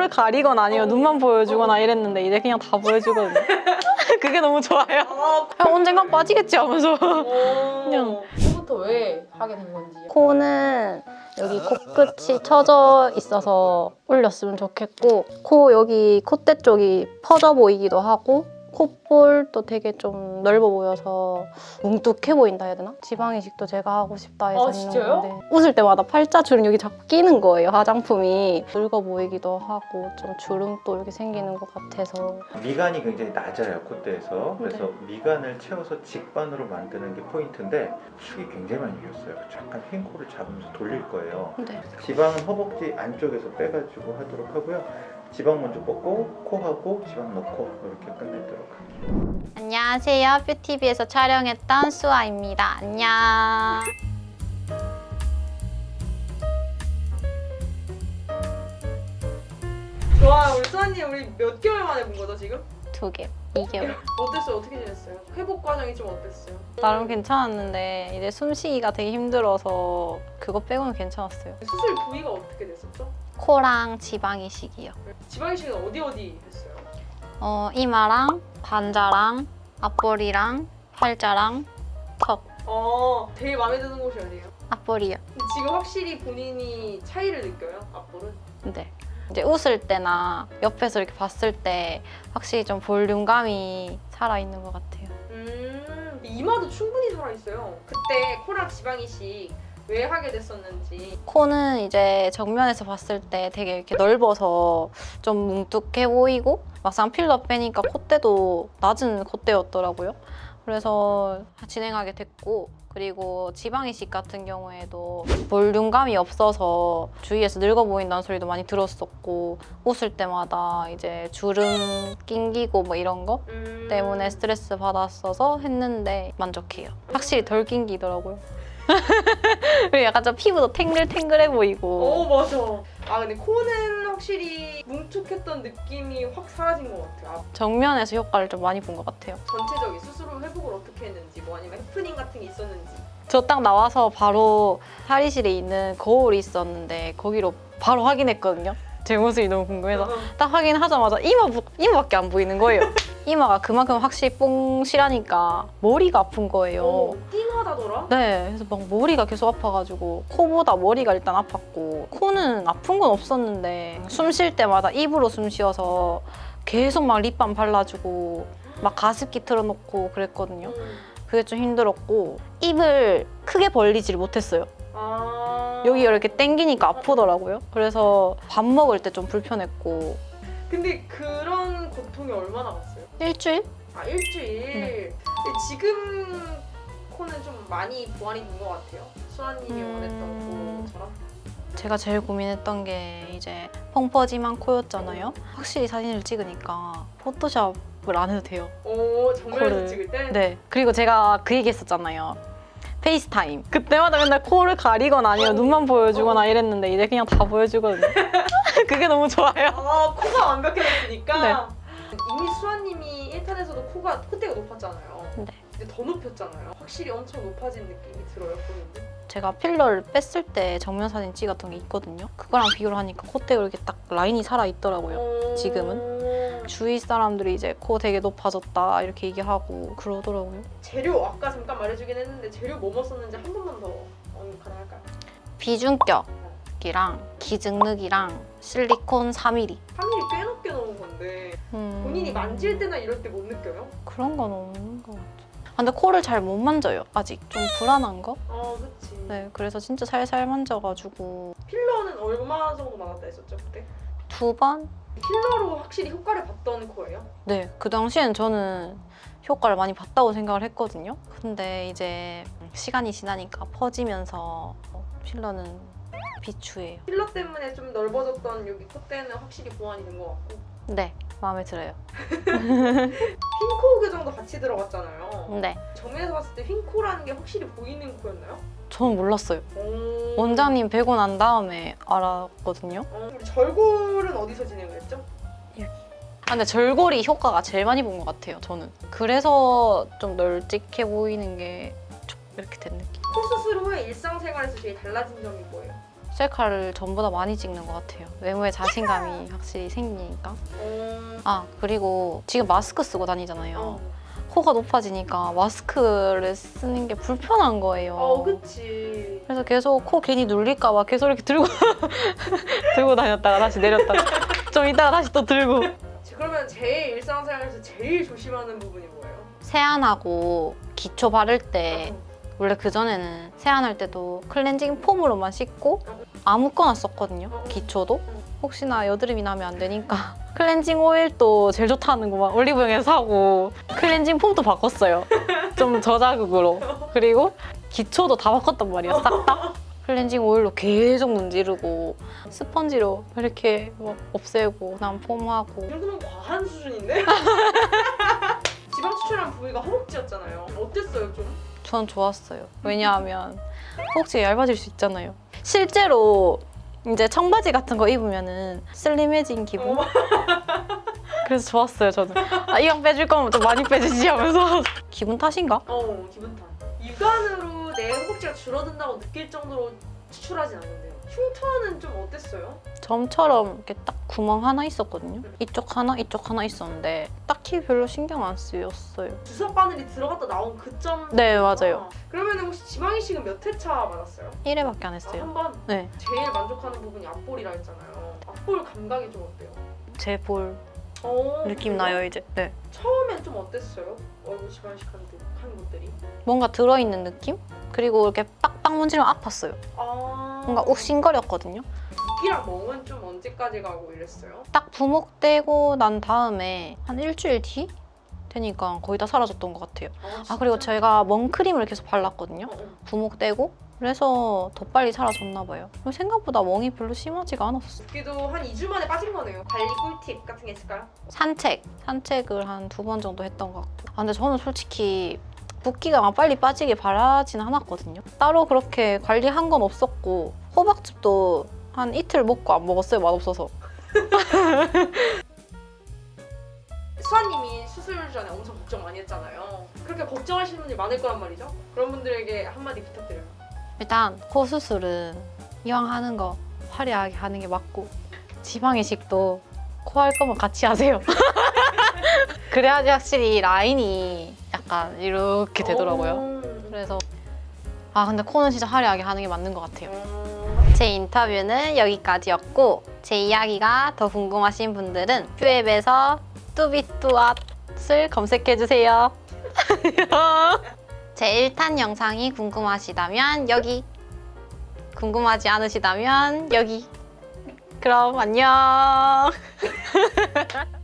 코를 가리거나 아니면 눈만 보여주거나 이랬는데 이제 그냥 다 보여주거든요. 그게 너무 좋아요. 아, 그냥 언젠간 빠지겠지 하면서. 그냥 처음부터 왜 하게 된 건지. 코는 여기 코끝이 처져 있어서 올렸으면 좋겠고 코 여기 콧대 쪽이 퍼져 보이기도 하고 콧볼도 되게 좀 넓어 보여서 뭉툭해 보인다 해야 되나? 지방 이식도 제가 하고 싶다 해서 아, 있는 진짜요? 건데 웃을 때마다 팔자 주름 여기 자꾸 끼는 거예요 화장품이. 늙어 보이기도 하고 좀 주름도 이렇게 생기는 것 같아서. 미간이 굉장히 낮아요 콧대에서. 그래서 미간을 채워서 직반으로 만드는 게 포인트인데 축이 굉장히 많이 비었어요. 잠깐 흰 코를 잡으면서 돌릴 거예요. 네. 지방은 허벅지 안쪽에서 빼가지고 하도록 하고요 지방 먼저 뽑고 코하고 지방 넣고 이렇게 끝내도록 할게요 안녕하세요 뷰티비에서 촬영했던 수아입니다 안녕 좋아요. 우리 수아님 우리 몇 개월 만에 본 거죠 지금? 두 개 2개월 어땠어요? 어떻게 지냈어요? 회복 과정이 좀 어땠어요? 나름 괜찮았는데 이제 숨쉬기가 되게 힘들어서 그거 빼고는 괜찮았어요. 수술 부위가 어떻게 됐었죠? 코랑 지방 이식이요 지방 이식은 어디 어디 했어요? 어, 이마랑 반자랑 앞머리랑 팔자랑 턱 어, 되게 마음에 드는 곳이 어디예요? 앞머리요. 지금 확실히 본인이 차이를 느껴요? 앞볼은? 네. 이제 웃을 때나 옆에서 이렇게 봤을 때 확실히 좀 볼륨감이 살아있는 것 같아요. 음, 이마도 충분히 살아있어요. 그때 코랑 지방 이식 왜 하게 됐었는지. 코는 이제 정면에서 봤을 때 되게 이렇게 넓어서 좀 뭉툭해 보이고 막상 필러 빼니까 콧대도 낮은 콧대였더라고요. 그래서 진행하게 됐고 그리고 지방 이식 같은 경우에도 볼륨감이 없어서 주위에서 늙어 보인다는 소리도 많이 들었었고 웃을 때마다 이제 주름 낑기고 뭐 이런 거 음... 때문에 스트레스 받았어서 했는데 만족해요. 확실히 덜 낑기더라고요. 그리고 약간 좀 피부도 탱글탱글해 어 보이고 맞아. 아 근데 코는 확실히 뭉툭했던 느낌이 확 사라진 것 같아요. 아, 정면에서 효과를 좀 많이 본 것 같아요. 전체적인 스스로 회복을 어떻게 했는지 뭐 아니면 해프닝 같은 게 있었는지. 저 딱 나와서 바로 탈의실에 있는 거울이 있었는데 거기로 바로 확인했거든요. 제 모습이 너무 궁금해서 딱 확인하자마자 이마 부- 이마밖에 안 보이는 거예요. 이마가 그만큼 확실히 뽕실하니까 머리가 아픈 거예요. 어, 띵하다더라. 네, 그래서 막 머리가 계속 아파가지고 코보다 머리가 일단 아팠고 코는 아픈 건 없었는데 숨 쉴 때마다 입으로 숨 쉬어서 계속 막 립밤 발라주고 막 가습기 틀어놓고 그랬거든요. 음. 그게 좀 힘들었고 입을 크게 벌리질 못했어요. 아. 여기 이렇게 땡기니까 아프더라고요. 그래서 밥 먹을 때 좀 불편했고 근데 그런 고통이 얼마나 갔어요? 일주일? 아 일주일. 네. 근데 지금 코는 좀 많이 보완이 된 것 같아요. 수아님이 음. 원했던 코처럼. 제가 제일 고민했던 게 이제 펑퍼짐한 코였잖아요. 확실히 사진을 찍으니까 포토샵을 안 해도 돼요. 오 정면에서 코를. 찍을 때. 네. 그리고 제가 그 얘기 했었잖아요. 페이스타임. 그때마다 맨날 코를 가리거나 아니면 눈만 보여주거나 이랬는데 이제 그냥 다 보여주거든요. 그게 너무 좋아요. 아 코가 완벽해졌으니까. 네. 이미 수아님이 1탄에서도 코가 콧대가 높았잖아요. 네. 근데 더 높였잖아요. 확실히 엄청 높아진 느낌이 들어요 보는데. 제가 필러를 뺐을 때 정면 사진 찍었던 게 있거든요. 그거랑 비교를 하니까 콧대가 이렇게 딱 라인이 살아 있더라고요. 어... 지금은? 주위 사람들이 이제 코 되게 높아졌다 이렇게 얘기하고 그러더라고요. 재료 아까 잠깐 말해주긴 했는데 재료 뭐뭐 썼는지 한 번만 더 언급 가능할까요? 비중격이랑 기증늑이랑 실리콘 3mm. 3mm 꽤 높게 넣은 건데 음, 본인이 만질 때나 이럴 때 못 느껴요? 그런 건 없는 것 같아요. 아, 근데 코를 잘 못 만져요. 아직 좀 불안한 거. 어 그치 네, 그래서 진짜 살살 만져가지고 필러는 얼마 정도 나갔다 했었죠 그때? 두 번. 필러로 확실히 효과를 봤던 거예요? 네, 그 당시엔 저는 효과를 많이 봤다고 생각을 했거든요. 근데 이제 시간이 지나니까 퍼지면서 필러는 비추예요. 필러 때문에 좀 넓어졌던 여기 콧대는 확실히 보완이 된 것 같고 네, 마음에 들어요. 흰코 교정도 같이 들어갔잖아요 네, 정면에서 봤을 때 흰코라는 게 확실히 보이는 코였나요? 저는 몰랐어요. 오. 원장님 뵈고 난 다음에 알았거든요. 어, 우리 절골은 어디서 진행을 했죠? 아, 근데 절골이 효과가 제일 많이 본 것 같아요, 저는. 그래서 좀 널찍해 보이는 게좀 이렇게 된 느낌. 코 수술 후에 일상생활에서 제일 달라진 점이 뭐예요? 셀카를 전보다 많이 찍는 것 같아요. 외모에 자신감이 확실히 생기니까. 어... 아 그리고 지금 마스크 쓰고 다니잖아요. 어. 코가 높아지니까 마스크를 쓰는 게 불편한 거예요. 어, 그치. 그래서 계속 코 괜히 눌릴까 봐 계속 이렇게 들고 들고 다녔다가 다시 내렸다가 좀 이따가 다시 또 들고 그러면 제일 일상생활에서 제일 조심하는 부분이 뭐예요? 세안하고 기초 바를 때 원래 그 전에는 세안할 때도 클렌징 폼으로만 씻고 아무거나 썼거든요. 기초도 혹시나 여드름이 나면 안 되니까 클렌징 오일도 제일 좋다는 거만 올리브영에서 사고 클렌징 폼도 바꿨어요. 좀 저자극으로 그리고 기초도 다 바꿨단 말이야 싹 다. 클렌징 오일로 계속 문지르고 스펀지로 이렇게 뭐 없애고 난 폼하고 이 정도면 과한 수준인데? 지방 추출한 부위가 허벅지였잖아요. 어땠어요, 좀? 전 좋았어요. 왜냐하면 허벅지가 얇아질 수 있잖아요. 실제로 이제 청바지 같은 거 입으면은 슬림해진 기분. 어. 그래서 좋았어요 저는. 아 이왕 빼줄 거면 좀 많이 빼주지 하면서 기분 탓인가? 어, 기분 탓. 육안으로 내 허벅지가 줄어든다고 느낄 정도로 추출하진 않는데요. 흉터는 좀 어땠어요? 점처럼 이렇게 딱 구멍 하나 있었거든요. 이쪽 하나 이쪽 하나 있었는데 딱히 별로 신경 안 쓰였어요. 주사 바늘이 들어갔다 나온 그 점. 네 맞아요. 그러면 혹시 지방 이식은 몇 회차 맞았어요? 1회밖에 안 아, 했어요. 한 번. 네. 제일 만족하는 부분이 앞볼이라 했잖아요. 앞볼 감각이 좀 어때요? 제 볼 어, 느낌 그래요? 나요 이제. 네. 처음엔 좀 어땠어요? 얼굴 지방 하는 것들이? 뭔가 들어있는 느낌? 그리고 이렇게 빡빡 문지르면 아팠어요. 아. 뭔가 욱신거렸거든요. 붓기랑 멍은 좀 언제까지 가고 이랬어요? 딱 부목되고 난 다음에 한 일주일 뒤 되니까 거의 다 사라졌던 것 같아요. 아 그리고 진짜? 제가 멍크림을 계속 발랐거든요. 어, 어. 부목되고 그래서 더 빨리 사라졌나 봐요. 그리고 생각보다 멍이 별로 심하지가 않았어요. 붓기도 한 2주 만에 빠진 거네요. 관리 꿀팁 같은 게 있을까요? 산책, 산책을 한 두 번 정도 했던 것 같고. 아 근데 저는 솔직히 붓기가 막 빨리 빠지길 바라진 않았거든요. 따로 그렇게 관리한 건 없었고 호박즙도 한 이틀 먹고 안 먹었어요. 맛없어서. 수아님이 수술 전에 엄청 걱정 많이 했잖아요. 그렇게 걱정하시는 분이 많을 거란 말이죠. 그런 분들에게 한마디 부탁드려요. 일단 코 수술은 이왕 하는 거 화려하게 하는 게 맞고 지방 이식도 코 할 거면 같이 하세요. 그래야지 확실히 라인이 약간 이렇게 되더라고요. 어. 그래서 아 근데 코는 진짜 화려하게 하는 게 맞는 것 같아요. 어. 제 인터뷰는 여기까지였고 제 이야기가 더 궁금하신 분들은 뷰앱에서 뚜비뚜앗을 검색해 주세요. 제 1탄 영상이 궁금하시다면 여기 궁금하지 않으시다면 여기 그럼 안녕